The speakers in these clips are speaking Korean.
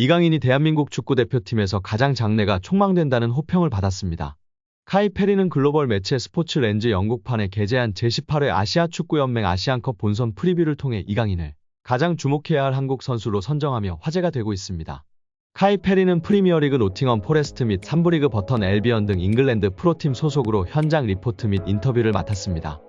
이강인이 대한민국 축구대표팀에서 가장 장래가 촉망된다는 호평을 받았습니다. 카이 페리는 글로벌 매체 스포츠 렌즈 영국판에 게재한 제18회 아시아 축구연맹 아시안컵 본선 프리뷰를 통해 이강인을 가장 주목해야 할 한국 선수로 선정하며 화제가 되고 있습니다. 카이 페리는 프리미어리그 노팅엄 포레스트 및 3부 리그 버턴 엘비언 등 잉글랜드 프로팀 소속으로 현장 리포트 및 인터뷰를 맡았습니다.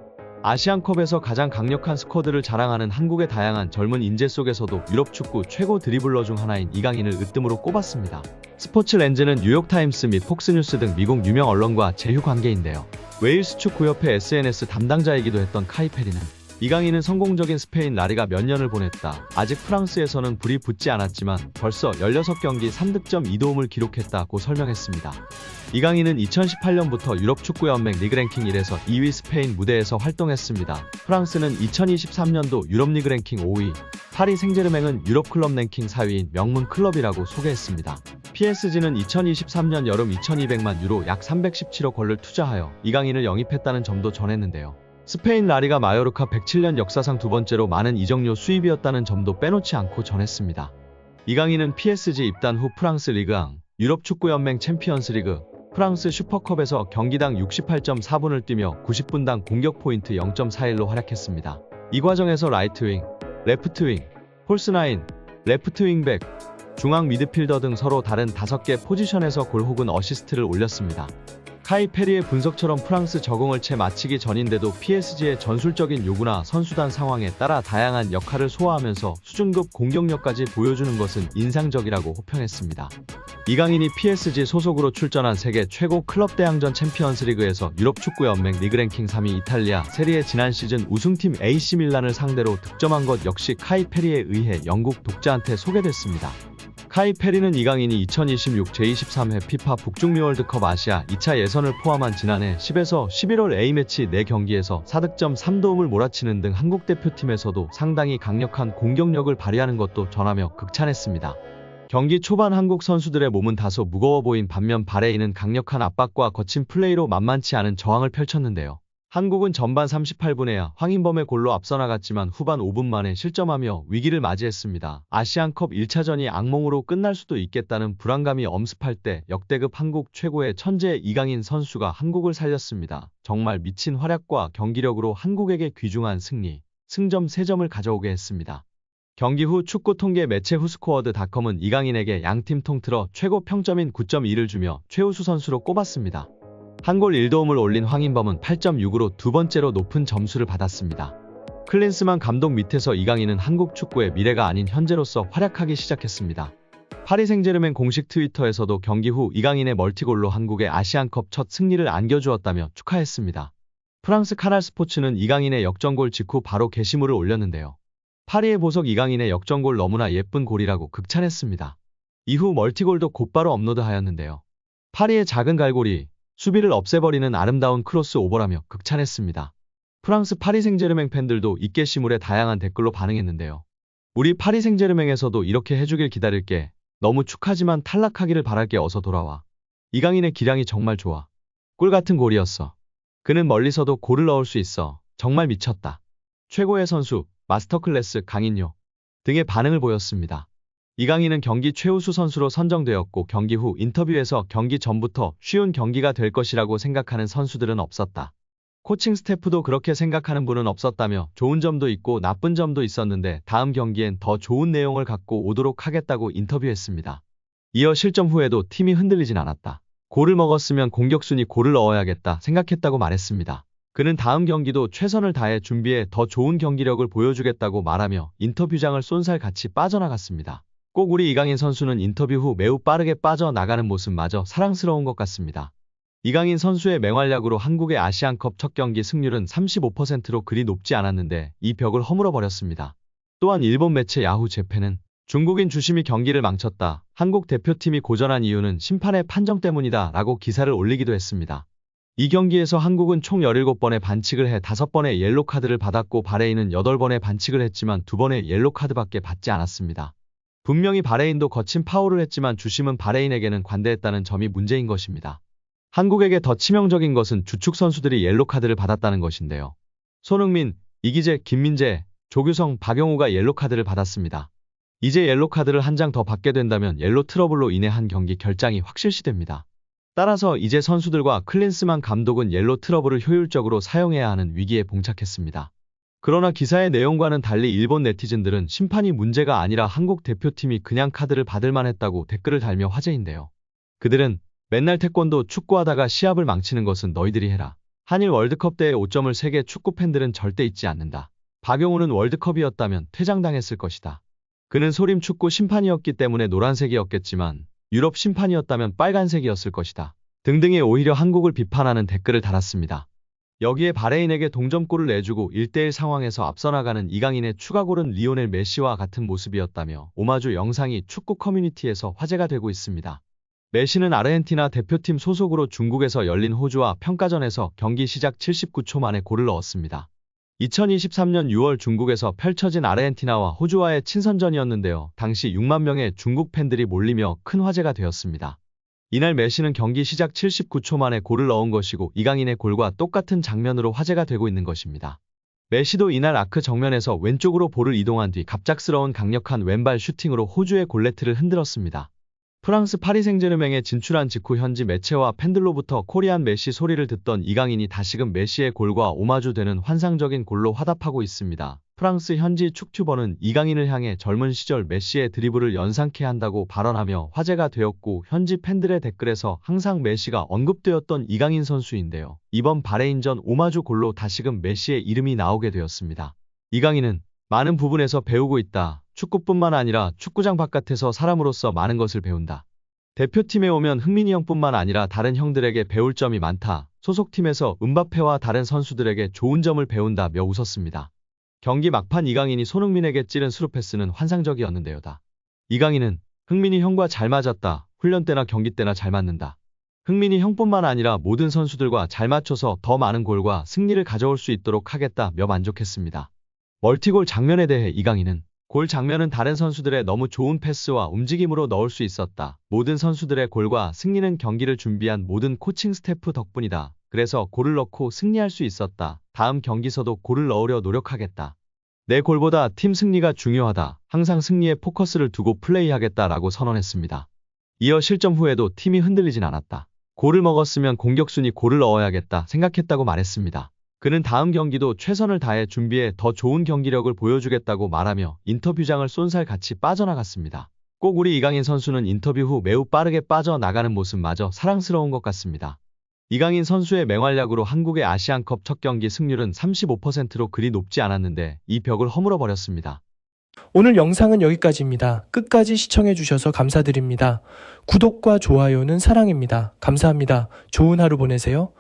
아시안컵에서 가장 강력한 스쿼드를 자랑하는 한국의 다양한 젊은 인재 속에서도 유럽 축구 최고 드리블러 중 하나인 이강인을 으뜸으로 꼽았습니다. 스포츠 렌즈는 뉴욕타임스 및 폭스뉴스 등 미국 유명 언론과 제휴 관계인데요. 웨일스 축구협회 SNS 담당자이기도 했던 카이 페리는 이강인은 성공적인 스페인 라리가 몇 년을 보냈다. 아직 프랑스에서는 불이 붙지 않았지만 벌써 16경기 3득점 2도움을 기록했다고 설명했습니다. 이강인은 2018년부터 유럽 축구 연맹 리그 랭킹 1에서 2위 스페인 무대에서 활동했습니다. 프랑스는 2023년도 유럽 리그 랭킹 5위, 파리 생제르맹은 유럽 클럽 랭킹 4위인 명문 클럽이라고 소개했습니다. PSG는 2023년 여름 2200만 유로 약 317억 원을 투자하여 이강인을 영입했다는 점도 전했는데요. 스페인 라리가 마요르카 107년 역사상 두 번째로 많은 이적료 수입이었다는 점도 빼놓지 않고 전했습니다. 이강인은 PSG 입단 후 프랑스 리그앙, 유럽 축구연맹 챔피언스 리그, 프랑스 슈퍼컵에서 경기당 68.4분을 뛰며 90분당 공격 포인트 0.41로 활약했습니다. 이 과정에서 라이트 윙, 레프트 윙, 홀스나인, 레프트 윙백, 중앙 미드필더 등 서로 다른 5개 포지션에서 골 혹은 어시스트를 올렸습니다. 카이 페리의 분석처럼 프랑스 적응을 채 마치기 전인데도 PSG의 전술적인 요구나 선수단 상황에 따라 다양한 역할을 소화하면서 수준급 공격력까지 보여주는 것은 인상적이라고 호평했습니다. 이강인이 PSG 소속으로 출전한 세계 최고 클럽 대항전 챔피언스 리그에서 유럽 축구 연맹 리그 랭킹 3위 이탈리아 세리에 지난 시즌 우승팀 AC 밀란을 상대로 득점한 것 역시 카이 페리에 의해 영국 독자한테 소개됐습니다. 카이 페리는 이강인이 2026 제23회 피파 북중미 월드컵 아시아 2차 예선을 포함한 지난해 10에서 11월 A매치 4경기에서 4득점 3도움을 몰아치는 등 한국 대표팀에서도 상당히 강력한 공격력을 발휘하는 것도 전하며 극찬했습니다. 경기 초반 한국 선수들의 몸은 다소 무거워 보인 반면 바레인은 강력한 압박과 거친 플레이로 만만치 않은 저항을 펼쳤는데요. 한국은 전반 38분에야 황인범의 골로 앞서 나갔지만 후반 5분 만에 실점하며 위기를 맞이했습니다. 아시안컵 1차전이 악몽으로 끝날 수도 있겠다는 불안감이 엄습할 때 역대급 한국 최고의 천재 이강인 선수가 한국을 살렸습니다. 정말 미친 활약과 경기력으로 한국에게 귀중한 승리, 승점 3점을 가져오게 했습니다. 경기 후 축구 통계 매체 후스코어드닷컴은 이강인에게 양팀 통틀어 최고 평점인 9.2를 주며 최우수 선수로 꼽았습니다. 한 골 1도움을 올린 황인범은 8.6으로 두 번째로 높은 점수를 받았습니다. 클린스만 감독 밑에서 이강인은 한국 축구의 미래가 아닌 현재로서 활약하기 시작했습니다. 파리 생제르맹 공식 트위터에서도 경기 후 이강인의 멀티골로 한국의 아시안컵 첫 승리를 안겨주었다며 축하했습니다. 프랑스 카날 스포츠는 이강인의 역전골 직후 바로 게시물을 올렸는데요. 파리의 보석 이강인의 역전골 너무나 예쁜 골이라고 극찬했습니다. 이후 멀티골도 곧바로 업로드하였는데요. 파리의 작은 갈골이 수비를 없애버리는 아름다운 크로스 오버라며 극찬했습니다. 프랑스 파리 생제르맹 팬들도 이 게시물에 다양한 댓글로 반응했는데요. 우리 파리 생제르맹에서도 이렇게 해주길 기다릴게. 너무 축하지만 탈락하기를 바랄게 어서 돌아와. 이강인의 기량이 정말 좋아. 꿀 같은 골이었어. 그는 멀리서도 골을 넣을 수 있어. 정말 미쳤다. 최고의 선수, 마스터클래스 강인요 등의 반응을 보였습니다. 이강인은 경기 최우수 선수로 선정되었고 경기 후 인터뷰에서 경기 전부터 쉬운 경기가 될 것이라고 생각하는 선수들은 없었다. 코칭 스태프도 그렇게 생각하는 분은 없었다며 좋은 점도 있고 나쁜 점도 있었는데 다음 경기엔 더 좋은 내용을 갖고 오도록 하겠다고 인터뷰했습니다. 이어 실점 후에도 팀이 흔들리진 않았다. 골을 먹었으면 공격순위 골을 넣어야겠다 생각했다고 말했습니다. 그는 다음 경기도 최선을 다해 준비해 더 좋은 경기력을 보여주겠다고 말하며 인터뷰장을 쏜살같이 빠져나갔습니다. 꼭 우리 이강인 선수는 인터뷰 후 매우 빠르게 빠져나가는 모습마저 사랑스러운 것 같습니다. 이강인 선수의 맹활약으로 한국의 아시안컵 첫 경기 승률은 35%로 그리 높지 않았는데 이 벽을 허물어 버렸습니다. 또한 일본 매체 야후 재팬은 중국인 주심이 경기를 망쳤다. 한국 대표팀이 고전한 이유는 심판의 판정 때문이다 라고 기사를 올리기도 했습니다. 이 경기에서 한국은 총 17번의 반칙을 해 5번의 옐로 카드를 받았고 바레인은 8번의 반칙을 했지만 2번의 옐로 카드밖에 받지 않았습니다. 분명히 바레인도 거친 파울을 했지만 주심은 바레인에게는 관대했다는 점이 문제인 것입니다. 한국에게 더 치명적인 것은 주축 선수들이 옐로 카드를 받았다는 것인데요. 손흥민, 이기재, 김민재, 조규성, 박영우가 옐로 카드를 받았습니다. 이제 옐로 카드를 한 장 더 받게 된다면 옐로 트러블로 인해 한 경기 결장이 확실시 됩니다. 따라서 이제 선수들과 클린스만 감독은 옐로 트러블을 효율적으로 사용해야 하는 위기에 봉착했습니다. 그러나 기사의 내용과는 달리 일본 네티즌들은 심판이 문제가 아니라 한국 대표팀이 그냥 카드를 받을 만 했다고 댓글을 달며 화제인데요. 그들은 맨날 태권도 축구하다가 시합을 망치는 것은 너희들이 해라. 한일 월드컵 때의 5점을 세계 축구 팬들은 절대 잊지 않는다. 박용우는 월드컵이었다면 퇴장당했을 것이다. 그는 소림 축구 심판이었기 때문에 노란색이었겠지만 유럽 심판이었다면 빨간색이었을 것이다. 등등의 오히려 한국을 비판하는 댓글을 달았습니다. 여기에 바레인에게 동점골을 내주고 1대1 상황에서 앞서 나가는 이강인의 추가골은 리오넬 메시와 같은 모습이었다며 오마주 영상이 축구 커뮤니티에서 화제가 되고 있습니다. 메시는 아르헨티나 대표팀 소속으로 중국에서 열린 호주와 평가전에서 경기 시작 79초 만에 골을 넣었습니다. 2023년 6월 중국에서 펼쳐진 아르헨티나와 호주와의 친선전이었는데요. 당시 6만 명의 중국 팬들이 몰리며 큰 화제가 되었습니다. 이날 메시는 경기 시작 79초 만에 골을 넣은 것이고 이강인의 골과 똑같은 장면으로 화제가 되고 있는 것입니다. 메시도 이날 아크 정면에서 왼쪽으로 볼을 이동한 뒤 갑작스러운 강력한 왼발 슈팅으로 호주의 골네트를 흔들었습니다. 프랑스 파리 생제르맹에 진출한 직후 현지 매체와 팬들로부터 코리안 메시 소리를 듣던 이강인이 다시금 메시의 골과 오마주되는 환상적인 골로 화답하고 있습니다. 프랑스 현지 축튜버는 이강인을 향해 젊은 시절 메시의 드리블을 연상케 한다고 발언하며 화제가 되었고 현지 팬들의 댓글에서 항상 메시가 언급되었던 이강인 선수인데요. 이번 바레인전 오마주 골로 다시금 메시의 이름이 나오게 되었습니다. 이강인은 많은 부분에서 배우고 있다. 축구뿐만 아니라 축구장 바깥에서 사람으로서 많은 것을 배운다. 대표팀에 오면 흥민이 형뿐만 아니라 다른 형들에게 배울 점이 많다. 소속팀에서 은바페와 다른 선수들에게 좋은 점을 배운다며 웃었습니다. 경기 막판 이강인이 손흥민에게 찌른 스루 패스는 환상적이었는데요다. 이강인은 흥민이 형과 잘 맞았다. 훈련 때나 경기 때나 잘 맞는다. 흥민이 형뿐만 아니라 모든 선수들과 잘 맞춰서 더 많은 골과 승리를 가져올 수 있도록 하겠다며 만족했습니다. 멀티골 장면에 대해 이강인은 골 장면은 다른 선수들의 너무 좋은 패스와 움직임으로 넣을 수 있었다. 모든 선수들의 골과 승리는 경기를 준비한 모든 코칭 스태프 덕분이다. 그래서 골을 넣고 승리할 수 있었다. 다음 경기서도 골을 넣으려 노력하겠다. 내 골보다 팀 승리가 중요하다. 항상 승리에 포커스를 두고 플레이하겠다라고 선언했습니다. 이어 실점 후에도 팀이 흔들리진 않았다. 골을 먹었으면 공격순위 골을 넣어야겠다 생각했다고 말했습니다. 그는 다음 경기도 최선을 다해 준비해 더 좋은 경기력을 보여주겠다고 말하며 인터뷰장을 쏜살같이 빠져나갔습니다. 꼭 우리 이강인 선수는 인터뷰 후 매우 빠르게 빠져나가는 모습마저 사랑스러운 것 같습니다. 이강인 선수의 맹활약으로 한국의 아시안컵 첫 경기 승률은 35%로 그리 높지 않았는데 이 벽을 허물어 버렸습니다. 오늘 영상은 여기까지입니다. 끝까지 시청해주셔서 감사드립니다. 구독과 좋아요는 사랑입니다. 감사합니다. 좋은 하루 보내세요.